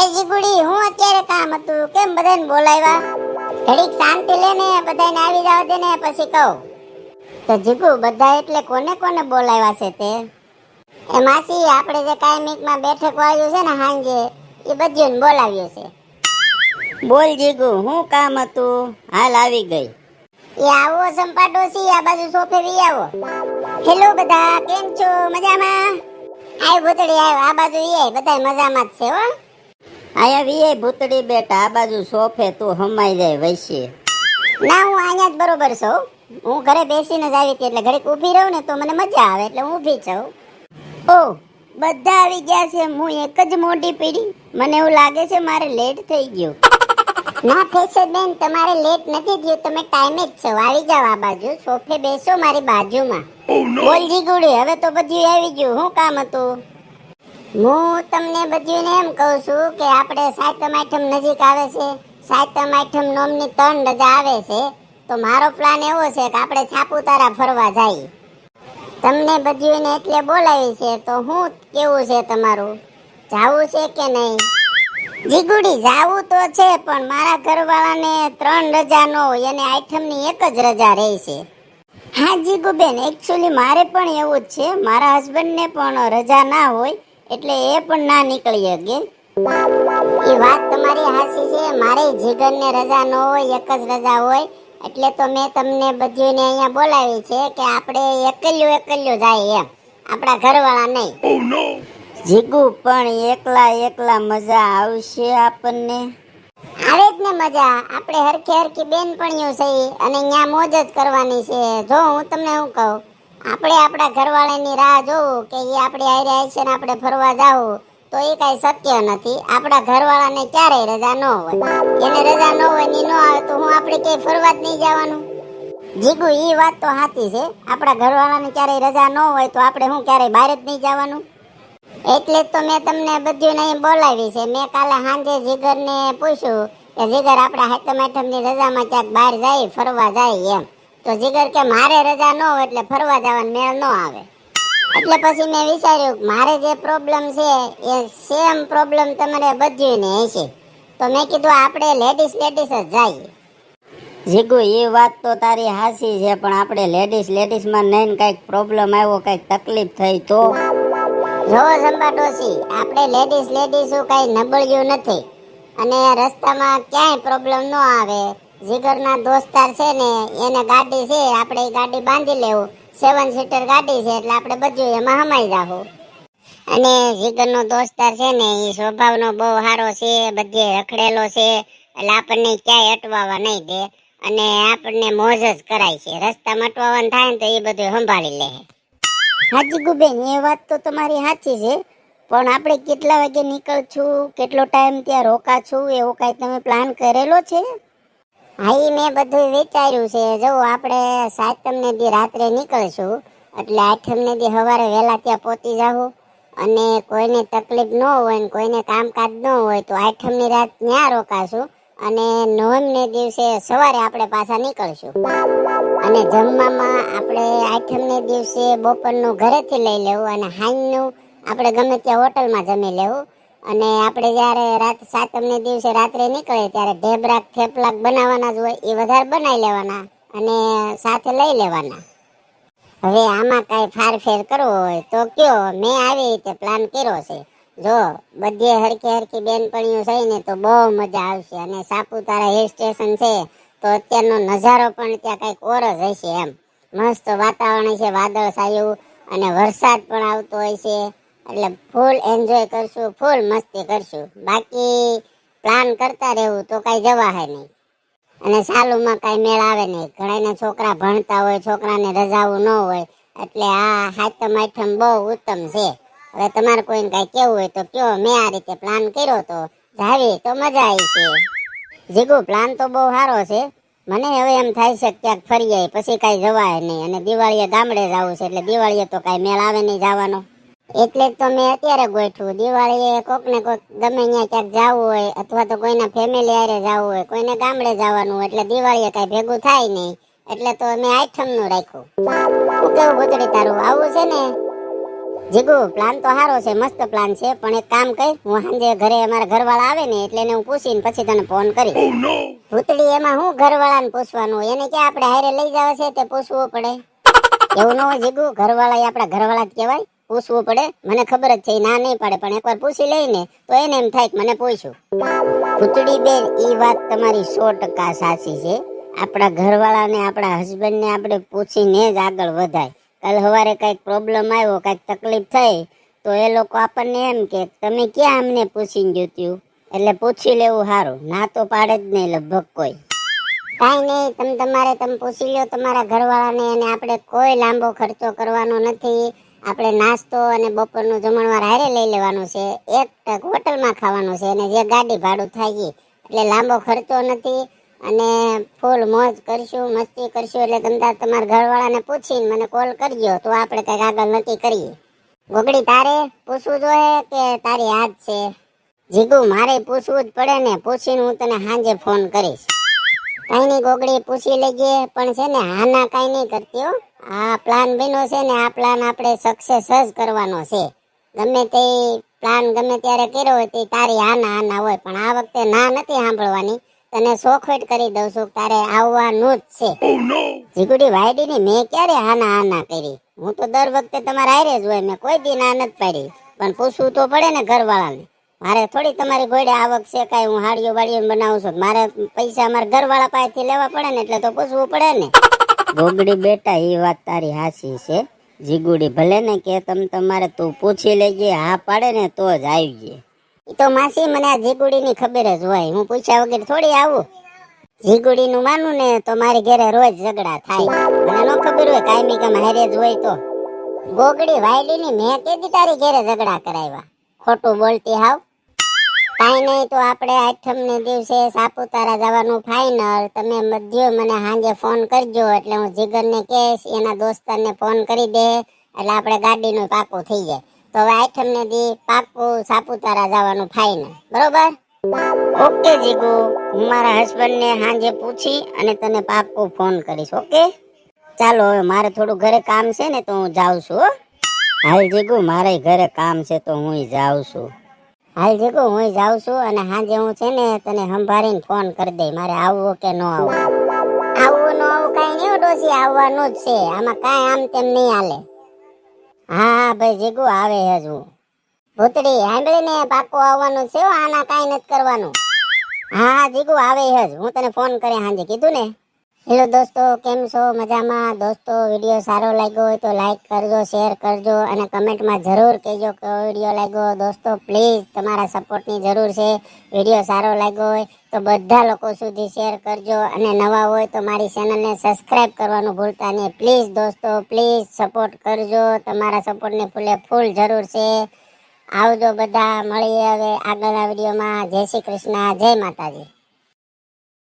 એ જીગુડી હું અત્યારે કામ હતું? કેમ બધાને બોલાવ્યા? ઘડીક શાંતિ લે ને બધાને આવી જાવ દે ને પછી કહું. તો જીગુ બધા એટલે કોને કોને બોલાવ્યા છે તે? એ માસી આપણે જે કાયમિકમાં બેઠક વાળ્યું છે ને હાંજે એ બધીને બોલાવ્યું છે. બોલ જીગુ હું કામ હતું? હાલ આવી ગઈ. એ આવો સંપાડોશી આ બાજુ સોફે વી આવો. હેલો બધા કેમ છો? મજામાં? આય ભૂતડી આવ આ બાજુ એ બધા મજામાં જ છે હો. આયા વીએ ભૂતડી બેટા આ બાજુ સોફે તું હમાઈ જાય વૈસી ના હું અહીંયા જ બરોબર છું. હું ઘરે બેસીને જ આવી હતી એટલે ઘડીક ઊભી રહું ને તો મને મજા આવે એટલે હું ઊભી છું. ઓ બધા આવી ગયા છે હું એક જ મોટી પીડી. મને એવું લાગે છે મારે લેટ થઈ ગયું. ના ફેસર બેન તમારે લેટ નથી થયું તમે ટાઈમે જ છો. આવી જાવ આ બાજુ સોફે બેસો મારી બાજુમાં. બોલ જીગુડી હવે તો બધું આવી ગયું. હું કામ હતું? હું તમને બધીને એમ કહું છું કે આપણે સાતમ આઠમ નજીક આવે છે. સાતમ આઠમ નોમની ત્રણ રજા આવે છે. તો મારો પ્લાન એવો છે કે આપણે છાપુતારા ફરવા જઈએ તમને બધીને એટલે બોલાવી છે તો હું કેવું છે તમારું? જાવું છે કે નહીં? જીગુડી, જાવું તો છે પણ મારા ઘરવાળાને ત્રણ રજા ન હોય અને આઠમની એક જ રજા રહે છે. હા જીગુબેન એકચ્યુઅલી મારે પણ એવું જ છે. મારા હસબન્ડને પણ રજા ના હોય. એટલે એ પણ ના નીકળી શકે એ વાત તમારી હાસી છે. મારે જીગરને રજા ન હોય એક જ રજા હોય એટલે તો મેં તમને બધીને અહીંયા બોલાવી છે કે આપણે એકલ્યું એકલ્યું જાય એમ. આપણા ઘરવાળા નહીં. જીગુ પણ એકલા એકલા મજા આવશે આપણને. આવે જ ને મજા. આપણે હરખી હરખી બેનપણીઓ છે અને અહીંયા મોજ જ કરવાની છે. જો હું તમને શું કહું આપણે આપણા ઘરવાળાની રાહ જોવું કે એ આપણે હારે આવશે ને આપણે ફરવા જાવું, તો એ કાંઈ શક્ય નથી. આપણા ઘરવાળાને ક્યારેય રજા ન હોય. એને રજા ન હોય ને ન આવે, તો હું આપણે ક્યાંય ફરવા જ નહીં જવાનું? જીગુ એ વાત તો સાચી છે. આપણા ઘરવાળાને ક્યારેય રજા ન હોય, તો આપણે હું ક્યારેય બહાર જ નહીં જવાનું? એટલે જ તો મેં તમને બધું નહીં બોલાવી છે. મેં કાલે સાંજે જીગરને પૂછ્યું કે, જીગર, આપણા હેતમ હેઠમની રજામાં ક્યાંક બહાર જાય, ફરવા જાય એમ. તો જીગર કે મારે રજા ન હોય એટલે ફરવા જવાનો મેળ ન આવે. એટલે પછી મેં વિચાર્યું મારે જે પ્રોબ્લેમ છે, એ સેમ પ્રોબ્લેમ તમારે બધું ને હશે. તો મેં કીધું આપણે લેડીઝ લેડીઝ જ જઈએ. જીગુ એ વાત તો તારી હાસી છે, પણ આપણે લેડીઝ લેડીઝમાં નહીં કંઈક પ્રોબ્લેમ આવ્યો, કંઈક તકલીફ થઈ તો? જો સંભા ડોસી આપણે લેડીઝ લેડીઝ કાંઈ નબળ્યું નથી. અને રસ્તામાં ક્યાંય પ્રોબ્લેમ ન આવે. જીગરના દોસ્તાર છે ને, એને ગાડી છે, આપણે એ ગાડી બાંધી લેવું. સેવન સીટર ગાડી છે, એટલે આપણે બધું એમાં હમાઈ જાવું અને જીગરનો દોસ્તાર છે ને એ સ્વભાવનો બહુ સારો છે, બધે રખડેલો છે, એટલે આપણને ક્યાંય અટવાવા નહીં દે. અને આપણને મોજ જ કરાય છે. રસ્તામાં અટવાવાનું થાય ને તો એ બધું સંભાળી લે. હાજી ગુબેન, એ વાત તો તમારી સાચી છે. પણ આપણે કેટલા વાગે નીકળશું, કેટલો ટાઈમ ત્યાં રોકા છું એવો કાંઈ તમે પ્લાન કરેલો છે? હા એ મેં બધું વિચાર્યું છે. જો આપણે સાતમને દી રાત્રે નીકળશું, એટલે આઠમને દી સવારે વહેલા ત્યાં પહોંચી જાવું અને કોઈને તકલીફ ન હોય ને કોઈને કામકાજ ન હોય તો આઠમની રાત ત્યાં રોકાશું અને નોમને દિવસે સવારે આપણે પાછા નીકળશું. અને જમવામાં આપણે આઠમને દિવસે બપોરનું ઘરેથી લઈ લેવું અને હાંજનું આપણે ગમે ત્યાં હોટલમાં જમી લેવું. અને આપણે જ્યારે રાત સાતમને દિવસે રાત્રે નીકળે ત્યારે ઢેબરા થેપલાક બનાવવાના જ હોય, એ વધારે બનાવી લેવાના અને સાથે લઈ લેવાના. હવે આમાં કાંઈ ફારફેર કરવો હોય તો કયો? મેં આવી રીતે પ્લાન કર્યો છે. જો બધે હરખી હરખી બેનપણીઓ છે ને તો બહુ મજા આવશે અને સાપુતારા હિલ સ્ટેશન છે તો અત્યારનો નજારો પણ ત્યાં કંઈક ઓર જ હશે એમ. મસ્ત વાતાવરણ છે વાદળ છાયું અને વરસાદ પણ આવતો હોય છે. એટલે ફૂલ એન્જોય કરશું ફૂલ મસ્તી કરશું. બાકી પ્લાન કરતા રહેવું તો કાંઈ જવાય નહીં. અને સાલુમાં કાંઈ મેળ આવે નહીં. ઘણાના છોકરા ભણતા હોય, છોકરાને રજાઓ ન હોય, એટલે આ હાથમ આઠમ બહુ ઉત્તમ છે. હવે તમારે કોઈને કાંઈ કેવું હોય તો કયો. મેં આ રીતે પ્લાન કર્યો તો જાવી તો મજા આવી છે. જીગુ પ્લાન તો બહુ સારો છે. મને હવે એમ થાય છે ક્યાંક ફરી જાય પછી કાંઈ જવાય નહીં. અને દિવાળીએ ગામડે જવું છે, એટલે દિવાળીએ તો કાંઈ મેળ આવે નહીં જવાનો. એટલે જ તો મેં અત્યારે ગોઠવું. દિવાળીએ કોક ને કોક ગમે ત્યાં ક્યાંક જવું હોય અથવા તો કોઈના ફેમિલી હારે જવું હોય કોઈને ગામડે જવાનું હોય એટલે દિવાળીએ કાંઈ ભેગું થાય નહીં. એટલે તો મેં આઠમનું રાખ્યું. હું કેવું ભૂતડી તારું? આવું છે ને? જીગુ પ્લાન તો સારો છે મસ્ત પ્લાન છે પણ એક કામ કર હું સાંજે ઘરે અમારા ઘરવાળા આવે ને એટલે એને હું પૂછીને પછી તને ફોન કરી ભૂતડી એમાં હું ઘરવાળાને પૂછવાનું? એને ક્યાં આપણે હારે લઈ જવા છે તે પૂછવું પડે. એવું ન હોય જીગુ ઘરવાળા એ આપણા ઘરવાળા જ કહેવાય. પૂછવું પડે? મને ખબર જ છે ના નહીં પાડે, પણ એકવાર પૂછી લઈને તો એને એમ થાય કે મને પૂછ્યું. ભૂતડી બેન એ વાત તમારી સો ટકા સાચી છે. આપણા ઘરવાળાને, આપણા હસબન્ડને આપણે પૂછીને જ આગળ વધાય. કાલ સવારે કંઈક પ્રોબ્લેમ આવ્યો, કંઈક તકલીફ થઈ, તો એ લોકો આપણને એમ કે, તમે ક્યાં અમને પૂછીને જોત્યું એટલે પૂછી લેવું સારું. ના તો પાડે જ નહીં લગભગ કોઈ. કાંઈ નહીં, તમે તમારે, તમે પૂછી લ્યો તમારા ઘરવાળાને, અને આપણે કોઈ લાંબો ખર્ચો કરવાનો નથી. આપણે નાસ્તો અને બપોરનું જમણવાર હારે લઈ લેવાનું છે. એક ટક હોટલમાં ખાવાનું છે અને જે ગાડી ભાડું થાય ઈ. એટલે લાંબો ખર્ચો નથી અને ફૂલ મોજ કરશું, મસ્તી કરશું. એટલે તમે તમારા ઘરવાળાને પૂછીને મને કોલ કરજો, તો આપણે કંઈક આગળ નક્કી કરીએ. ગોગડી, તારે પૂછવું જોઈએ કે તારી હાથ છે? જીગુ, મારે પૂછવું જ પડે ને, પૂછીને હું તને સાંજે ફોન કરીશ. કઈ નહીં, ગોગડી, પૂછી લેજે. પણ છે ને હા ના કઈ નહીં કરતી હો. આ પ્લાન બન્યો છે ને આ પ્લાન આપણે સક્સેસ જ કરવાનો છે. ગમે તે પ્લાન ગમે ત્યારે કર્યો હોય તે તારી હાના ના હોય પણ આ વખતે ના નથી સાંભળવાની. તને સોખવેટ કરી દઉં છું તારે આવવાનું જ છે. જીગુડી વાયડીની મેં ક્યારે હાના હાના કરી? હું તો દર વખતે તમારા હારે જ હોય મેં કોઈ દી ના નથી પાડી. પણ પૂછવું તો પડે ને ઘરવાળાને. મારે થોડી તમારી ઘોડે આવક છે કાંઈ હું હાડીઓ વાડીઓ બનાવું છું. મારે પૈસા મારા ઘરવાળા પાસેથી લેવા પડે ને એટલે તો પૂછવું પડે ને. ગોગડી બેટા એ વાત તારી હાસી છે. જીગુડી, ભલે ને કે તમ તમારે તું પૂછી લેજે, હા પાડે ને તો જ આવજે. એ તો માસી મને આ જીગુડીની ખબર જ હોય. હું પૂછ્યા વગર થોડી આવું. જીગુડીનું માનું ને તો મારી ઘરે રોજ ઝઘડા થાય. મને નો ખબર હોય કાયમી કામ હારે જ હોય તો. ગોગડી વાયડીની મેં કેદી તારી ઘરે ઝઘડા કરાવ્યા? ખોટું બોલતી હાવ. કાંઈ નહીં, તો આપણે આઠમ ને દિવસે સાપુતારા જવાનું ફાઇનલ તમે મધ્યો મને સાંજે ફોન કરજો, એટલે હું જીગરને કહીશ, એના દોસ્તારને ફોન કરી દે, એટલે આપણે ગાડીનું પાકું થઈ જાય. તો હવે આઠમ ને દી પાકું સાપુતારા જવાનું ફાઇનલ બરોબર? ઓકે જીગુ. હું મારા હસબન્ડને સાંજે પૂછી અને તને પાકું ફોન કરીશ ઓકે ચાલો, હવે મારે થોડું ઘરે કામ છે ને, તો હું જાઉં છું હાલ, જીગુ, મારે ઘરે કામ છે, તો હું જાઉં છું. હાલ જીગુ, હું જાઉં છું અને સાંજે હું છે ને તને સંભાળીને ફોન કરી દઈ મારે આવવું કે ન આવવું? આવવું ન આવવું કાંઈ નહીં ડોસી આવવાનું જ છે. આમાં કાંઈ આમ તેમ નહીં હાલે. હા હા, ભાઈ જીગુ, આવે હજુ. ભૂતડી, સાંભળીને પાકો આવવાનું છે આના કાંઈ નથી કરવાનું. હા જીગુ, આવે હજ. હું તને ફોન કરે સાંજે કીધું ને. હેલો દોસ્તો, કેમ છો? મજામાં? દોસ્તો, વીડિયો સારો લાગ્યો હોય તો લાઈક કરજો, શેર કરજો અને કમેન્ટમાં જરૂર કહેજો કે વીડિયો લાગ્યો. દોસ્તો, પ્લીઝ તમારા સપોર્ટની જરૂર છે. વીડિયો સારો લાગ્યો હોય તો બધા લોકો સુધી શેર કરજો અને નવા હોય તો મારી ચેનલને સબસ્ક્રાઇબ કરવાનું ભૂલતા નહીં. પ્લીઝ દોસ્તો, પ્લીઝ સપોર્ટ કરજો. તમારા સપોર્ટની ફૂલે ફૂલ જરૂર છે. આવજો બધા, મળીએ હવે આગળના વિડીયોમાં. જય શ્રી કૃષ્ણ, જય માતાજી.